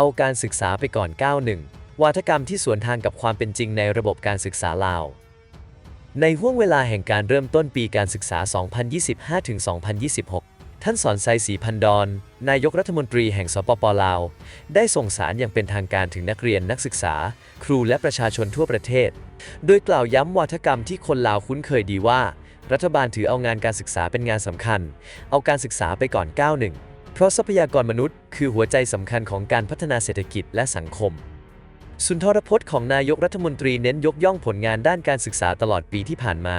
เอาการศึกษาไปก่อนก้าวหนึ่งวาทกรรมที่สวนทางกับความเป็นจริงในระบบการศึกษาลาว ในห่วงเวลาแห่งการเริ่มต้นปีการศึกษา 2025-2026 ท่านสอนไซศรีพันดอน นายกรัฐมนตรีแห่งสปปลาว ได้ส่งสารอย่างเป็นทางการถึงนักเรียนนักศึกษา ครูและประชาชนทั่วประเทศ โดยกล่าวย้ำวาทกรรมที่คนลาวคุ้นเคยดีว่า รัฐบาลถือเอางานการศึกษาเป็นงานสำคัญ เอาการศึกษาไปก่อนก้าวหนึ่ง เพราะทรัพยากรมนุษย์คือหัวใจสำคัญของการพัฒนาเศรษฐกิจและสังคม สุนทรพจน์ของนายกรัฐมนตรีเน้นยกย่องผลงานด้านการศึกษาตลอดปีที่ผ่านมา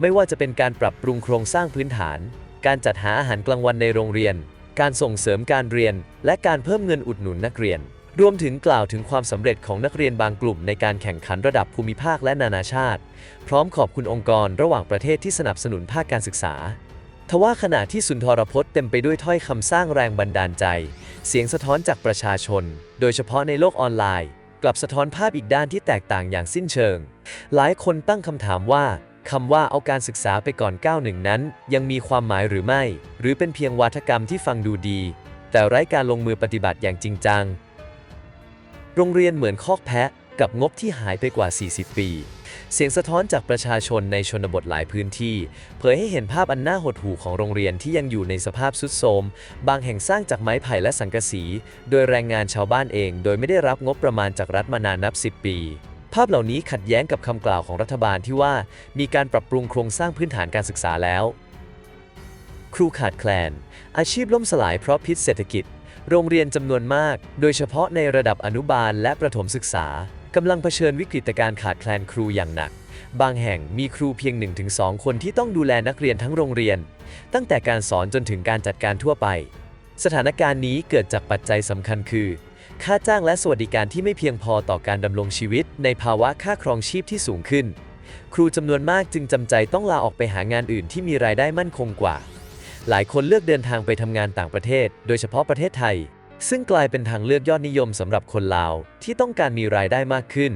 ไม่ว่าจะเป็นการปรับปรุงโครงสร้างพื้นฐาน การจัดหาอาหารกลางวันในโรงเรียน การส่งเสริมการเรียน และการเพิ่มเงินอุดหนุนนักเรียน รวมถึงกล่าวถึงความสำเร็จของนักเรียนบางกลุ่มในการแข่งขันระดับภูมิภาคและนานาชาติ พร้อมขอบคุณองค์กรระหว่างประเทศที่สนับสนุนภาคการศึกษา ทว่าขณะที่สุนทรพจน์เต็มไปด้วยถ้อยคำสร้างแรงบันดาลใจ เสียงสะท้อนจากประชาชน โดยเฉพาะในโลกออนไลน์ กลับสะท้อนภาพอีกด้านที่แตกต่างอย่างสิ้นเชิง หลายคนตั้งคำถามว่าคำว่าเอาการศึกษาไปก่อนก้าวหนึ่งนั้น ยังมีความหมายหรือไม่ หรือเป็นเพียงวาทกรรมที่ฟังดูดี แต่ไร้การลงมือปฏิบัติอย่างจริงจัง โรงเรียนเหมือนคอกแพะ กับงบที่หายไปกว่า 40 ปี เสียงสะท้อนจากประชาชนในชนบทหลายพื้นที่ เผยให้เห็นภาพอันน่าหดหู่ของโรงเรียนที่ยังอยู่ในสภาพสุดโทรม บางแห่งสร้างจากไม้ไผ่และสังกะสี โดยแรงงานชาวบ้านเอง โดยไม่ได้รับงบประมาณจากรัฐมานานนับ 10 ปี ภาพเหล่านี้ขัดแย้งกับคำกล่าวของรัฐบาลที่ว่า มีการปรับปรุงโครงสร้างพื้นฐานการศึกษาแล้ว ครูขาดแคลน อาชีพล่มสลายเพราะพิษเศรษฐกิจ โรงเรียนจำนวนมาก โดยเฉพาะในระดับอนุบาลและประถมศึกษา กำลังเผชิญวิกฤตการขาดแคลนครูอย่างหนัก บางแห่งมีครูเพียง 1-2 คนที่ต้องดูแลนักเรียนทั้งโรงเรียน ตั้งแต่การสอนจนถึงการจัดการทั่วไป สถานการณ์นี้เกิดจากปัจจัยสำคัญคือ ค่าจ้างและสวัสดิการที่ไม่เพียงพอต่อการดำรงชีวิต ในภาวะค่าครองชีพที่สูงขึ้น ครูจำนวนมากจึงจำใจต้องลาออกไปหางานอื่นที่มีรายได้มั่นคงกว่า หลายคนเลือกเดินทางไปทำงานต่างประเทศ โดยเฉพาะประเทศไทย ซึ่งกลายเป็นทางเลือกยอดนิยมสำหรับคนลาวที่ต้องการมีรายได้มากขึ้น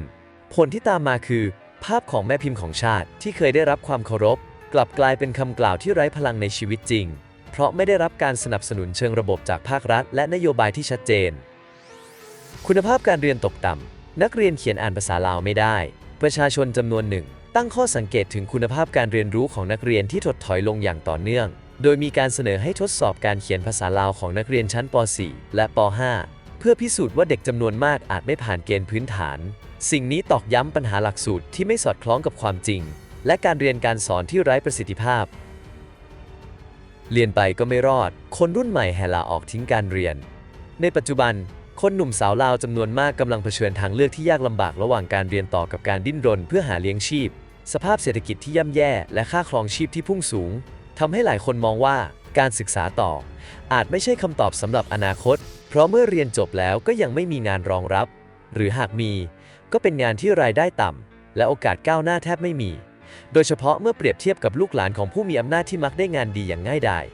ผลที่ตามมาคือ ภาพของแม่พิมพ์ของชาติที่เคยได้รับความเคารพ กลับกลายเป็นคำกล่าวที่ไร้พลังในชีวิตจริง เพราะไม่ได้รับการสนับสนุนเชิงระบบจากภาครัฐ และนโยบายที่ชัดเจน คุณภาพการเรียนตกต่ำนักเรียนเขียนอ่านภาษาลาวไม่ได้ ประชาชนจำนวนหนึ่ง ตั้งข้อสังเกตถึงคุณภาพการเรียนรู้ของนักเรียนที่ถดถอยลงอย่างต่อเนื่อง โดยมีการเสนอให้ทดสอบการเขียนภาษาลาวของนักเรียนชั้นป .4 และป .5 เพื่อพิสูจน์ว่าเด็กจำนวนมากอาจไม่ผ่านเกณฑ์พื้นฐาน สิ่งนี้ตอกย้ำปัญหาหลักสูตรที่ไม่สอดคล้องกับความจริง และการเรียนการสอนที่ไร้ประสิทธิภาพ เรียนไปก็ไม่รอด คนรุ่นใหม่แห่ลาออกทิ้งการเรียน ในปัจจุบัน คนหนุ่มสาวลาวจำนวนมากกำลังเผชิญทางเลือกที่ยากลำบากระหว่างการเรียนต่อกับการดิ้นรน เพื่อหาเลี้ยงชีพ สภาพเศรษฐกิจที่ย่ำแย่ และค่าครองชีพที่พุ่งสูง ทำให้หลายคนมองว่าการศึกษาต่อ อาจไม่ใช่คำตอบสำหรับอนาคต เพราะเมื่อเรียนจบแล้วก็ยังไม่มีงานรองรับ หรือหากมี ก็เป็นงานที่รายได้ต่ำและโอกาสก้าวหน้าแทบไม่มี โดยเฉพาะเมื่อเปรียบเทียบกับลูกหลานของผู้มีอำนาจที่มักได้งานดีอย่างง่ายดาย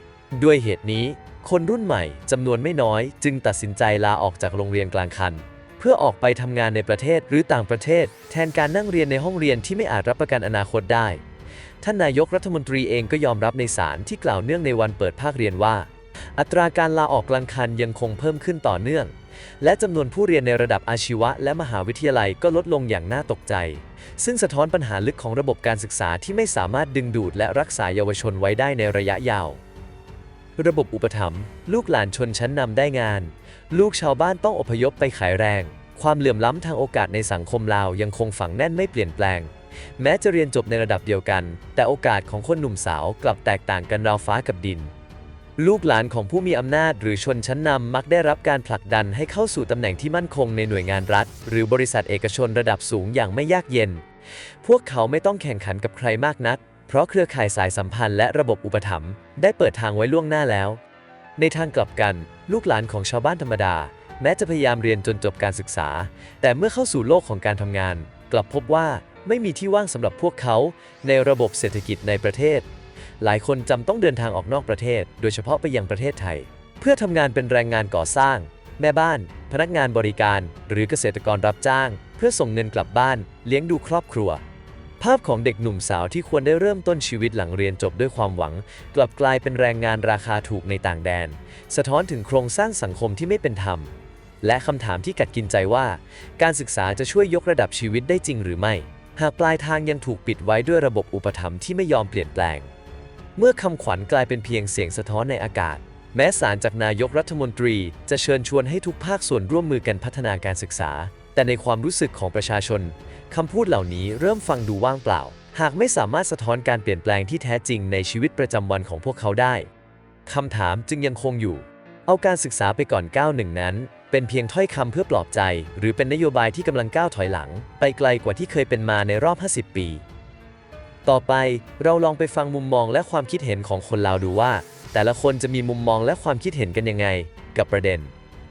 ด้วยเหตุนี้ คนรุ่นใหม่จำนวนไม่น้อย จึงตัดสินใจลาออกจากโรงเรียนกลางคัน เพื่อออกไปทำงานในประเทศหรือต่างประเทศ แทนการนั่งเรียนในห้องเรียนที่ไม่อาจรับประกันอนาคตได้ ท่านนายกรัฐมนตรีเองก็ยอมรับในสารที่กล่าวเนื่องในวันเปิดภาคเรียนว่า อัตราการลาออกกลางคันยังคงเพิ่มขึ้นต่อเนื่อง และจำนวนผู้เรียนในระดับอาชีวะ และมหาวิทยาลัยก็ลดลงอย่างน่าตกใจ ซึ่งสะท้อนปัญหาลึกของระบบการศึกษาที่ไม่สามารถดึงดูดและรักษาเยาวชนไว้ได้ในระยะยาวระบบอุปถัมภ์ลูกหลานชนชั้นนำได้งาน ลูกชาวบ้านต้องอพยพไปขายแรง ความเหลื่อมล้ำทางโอกาสในสังคมลาวยังคงฝังแน่นไม่เปลี่ยนแปลง แม้จะเรียนจบในระดับเดียวกัน แต่โอกาสของคนหนุ่มสาวกลับแตกต่างกันราวฟ้ากับดิน ลูกหลานของผู้มีอำนาจหรือชนชั้นนำมักได้รับการผลักดันให้เข้าสู่ตำแหน่งที่มั่นคงในหน่วยงานรัฐ หรือบริษัทเอกชนระดับสูงอย่างไม่ยากเย็น พวกเขาไม่ต้องแข่งขันกับใครมากนัก เพราะเครือข่ายสายสัมพันธ์และระบบอุปถัมภ์ได้เปิดทางไว้ล่วงหน้าแล้ว ในทางกลับกัน ลูกหลานของชาวบ้านธรรมดา แม้จะพยายามเรียนจนจบการศึกษา แต่เมื่อเข้าสู่โลกของการทำงาน กลับพบว่า ไม่มีที่ว่างสำหรับพวกเขาในระบบเศรษฐกิจในประเทศ หลายคนจำต้องเดินทางออกนอกประเทศ โดยเฉพาะไปยังประเทศไทย เพื่อทำงานเป็นแรงงานก่อสร้าง แม่บ้าน พนักงานบริการ หรือเกษตรกรรับจ้าง เพื่อส่งเงินกลับบ้าน เลี้ยงดูครอบครัว ภาพของเด็กหนุ่มสาวที่ควรได้เริ่มต้นชีวิตหลังเรียนจบด้วยความหวัง กลับกลายเป็นแรงงานราคาถูกในต่างแดน สะท้อนถึงโครงสร้างสังคมที่ไม่เป็นธรรมและคำถามที่กัดกินใจว่า การศึกษาจะช่วยยกระดับชีวิตได้จริงหรือไม่ หากปลายทางยังถูกปิดไว้ด้วยระบบอุปถัมภ์ที่ไม่ยอมเปลี่ยนแปลง เมื่อคำขวัญกลายเป็นเพียงเสียงสะท้อนในอากาศ แม้สารจากนายกรัฐมนตรี จะเชิญชวนให้ทุกภาคส่วนร่วมมือกันพัฒนาการศึกษา แต่ในความรู้สึกของประชาชนคำพูดเหล่านี้เริ่มฟังดูว่างเปล่า หากไม่สามารถสะท้อนการเปลี่ยนแปลงที่แท้จริงในชีวิตประจำวันของพวกเขาได้คำถามจึงยังคงอยู่ เอาการศึกษาไปก่อนก้าวหนึ่งนั้น เป็นเพียงถ้อยคำเพื่อปลอบใจ หรือเป็นนโยบายที่กำลังก้าวถอยหลัง ไปไกลกว่าที่เคยเป็นมาในรอบ 50 ปี ต่อไปเราลองไปฟังมุมมองและความคิดเห็นของคนลาวดูว่า แต่ละคนจะมีมุมมองและความคิดเห็นกันยังไง กับประเด็น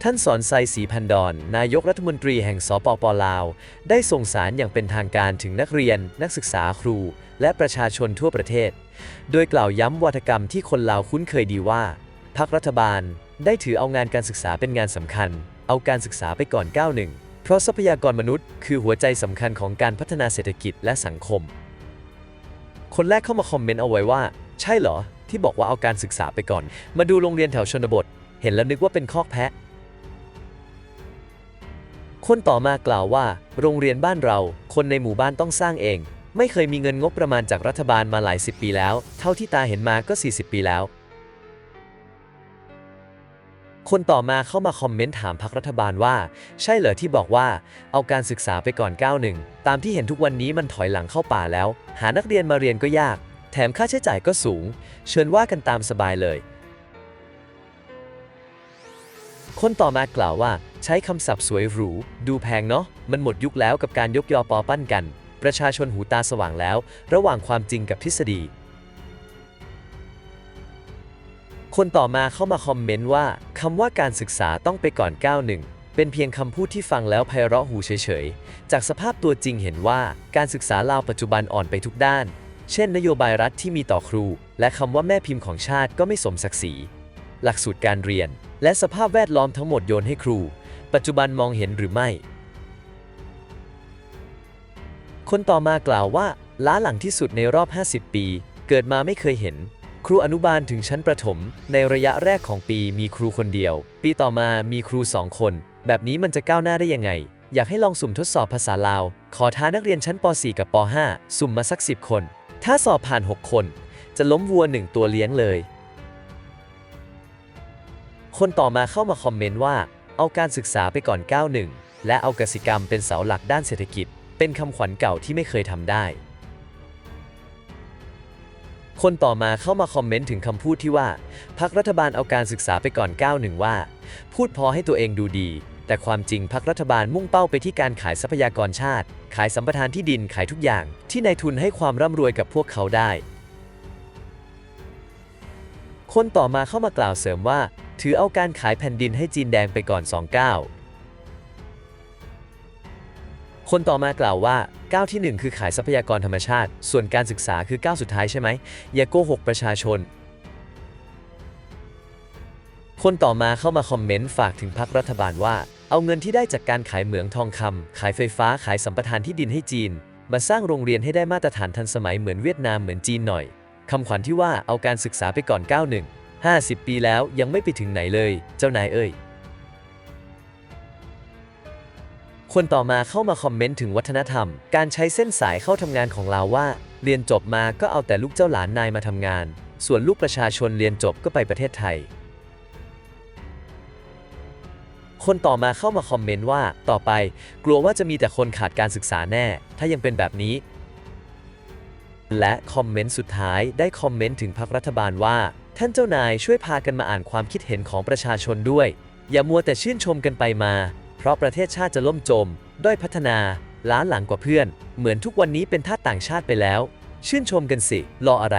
ท่านสอนไซศรีพันดอน นายกรัฐมนตรีแห่งสปปลาว ได้ส่งสารอย่างเป็นทางการถึงนักเรียน นักศึกษาครู และประชาชนทั่วประเทศ โดยกล่าวย้ำวัฒกรรมที่คนลาวคุ้นเคยดีว่าพรรครัฐบาล ได้ถือเอางานการศึกษาเป็นงานสำคัญ เอาการศึกษาไปก่อนก้าวหนึ่ง เพราะทรัพยากรมนุษย์คือหัวใจสำคัญของการพัฒนาเศรษฐกิจและสังคม คนแรกเข้ามาคอมเมนต์เอาไว้ว่า ใช่เหรอ ที่บอกว่าเอาการศึกษาไปก่อน มาดูโรงเรียนแถวชนบท เห็นแล้วนึกว่าเป็นคอกแพะ คนต่อมากล่าวว่า โรงเรียนบ้านเรา คนในหมู่บ้านต้องสร้างเอง ไม่เคยมีเงินงบประมาณจากรัฐบาลมาหลายสิบปีแล้ว เท่าที่ตาเห็นมาก็ 40 ปีแล้ว คนต่อมาเข้ามาคอมเมนต์ถามพรรครัฐบาลว่า ใช่เหรอที่บอกว่า เอาการศึกษาไปก่อนก้าวหนึ่งตามที่เห็นทุกวันนี้มันถอยหลังเข้าป่าแล้ว หานักเรียนมาเรียนก็ยาก แถมค่าใช้จ่ายก็สูง เชิญว่ากันตามสบายเลย คนต่อมากล่าวว่า ใช้คำศัพท์สวยหรู ดูแพงเนาะมันหมดยุคแล้วกับการยกยอปอปั้นกัน ประชาชนหูตาสว่างแล้ว ระหว่างความจริงกับทฤษฎี คนต่อมาเข้ามาคอมเมนต์ว่าคำว่าการศึกษาต้องไปก่อนก้าวหนึ่งเป็นเพียงคำพูดที่ฟังแล้วไพเราะหูเฉยๆ จากสภาพตัวจริงเห็นว่าการศึกษาลาวปัจจุบันอ่อนไปทุกด้าน เช่น นโยบายรัฐที่มีต่อครู และคำว่าแม่พิมพ์ของชาติก็ไม่สมศักดิ์ศรี หลักสูตรการเรียน และสภาพแวดล้อมทั้งหมดโยนให้ครู ปัจจุบันมองเห็นหรือไม่ คนต่อมากล่าวว่า ล้าหลังที่สุดในรอบ 50 ปี เกิดมาไม่เคยเห็น ครูอนุบาลถึงชั้นประถม ในระยะแรกของปีมีครูคนเดียว ปีต่อมามีครูสองคน แบบนี้มันจะก้าวหน้าได้ยังไง อยากให้ลองสุ่มทดสอบภาษาลาว ขอท้านักเรียนชั้นป .4 กับป .5 สุ่มมาสัก 10 คน ถ้าสอบผ่าน 6 คน จะล้มวัวหนึ่งตัวเลี้ยงเลย คนต่อมาเข้ามาคอมเมนต์ว่า เอาการศึกษาไปก่อนก้าวหนึ่งและเอากสิกรรมเป็นเสาหลักด้านเศรษฐกิจ เป็นคำขวัญเก่าที่ไม่เคยทำได้ คนต่อมาเข้ามาคอมเมนต์ถึงคำพูดที่ว่า พักรัฐบาลเอาการศึกษาไปก่อนก้าวหนึ่งว่า พูดพอให้ตัวเองดูดี แต่ความจริงพักรัฐบาลมุ่งเป้าไปที่การขายทรัพยากรชาติ ขายสัมปทานที่ดินขายทุกอย่าง ที่นายทุนให้ความร่ำรวยกับพวกเขาได้ คนต่อมาเข้ามากล่าวเสริมว่า ถือเอาการขายแผ่นดินให้จีนแดงไปก่อน2ก้าว คนต่อมากล่าวว่าก้าวที่ 1 คือขายทรัพยากรธรรมชาติ ส่วนการศึกษาคือก้าวสุดท้ายใช่ไหมอย่าโกหกประชาชน คนต่อมาเข้ามาคอมเมนต์ฝากถึงพรรครัฐบาลว่า เอาเงินที่ได้จากการขายเหมืองทองคำขายไฟฟ้าขายสัมปทานที่ดินให้จีน มาสร้างโรงเรียนให้ได้มาตรฐานทันสมัยเหมือนเวียดนามเหมือนจีนหน่อยคำขวัญที่ว่าเอาการศึกษาไปก่อนก้าวหนึ่ง50 ปีแล้วยังไม่ไปถึงไหนเลย เจ้านายเอ่ย คนต่อมาเข้ามาคอมเมนต์ถึงวัฒนธรรม การใช้เส้นสายเข้าทำงานของเราว่า เรียนจบมาก็เอาแต่ลูกเจ้าหลานนายมาทำงาน ส่วนลูกประชาชนเรียนจบก็ไปประเทศไทย คนต่อมาเข้ามาคอมเมนต์ว่าต่อไป กลัวว่าจะมีแต่คนขาดการศึกษาแน่ ถ้ายังเป็นแบบนี้ และคอมเมนต์สุดท้ายได้คอมเมนต์ถึงพรรครัฐบาลว่า ท่านเจ้านายช่วยพากันมาอ่านความคิดเห็นของประชาชนด้วย อย่ามัวแต่ชื่นชมกันไปมา เพราะประเทศชาติจะล่มจม ด้อยพัฒนา ล้าหลังกว่าเพื่อน เหมือนทุกวันนี้เป็นทาสต่างชาติไปแล้ว ชื่นชมกันสิ รออะไร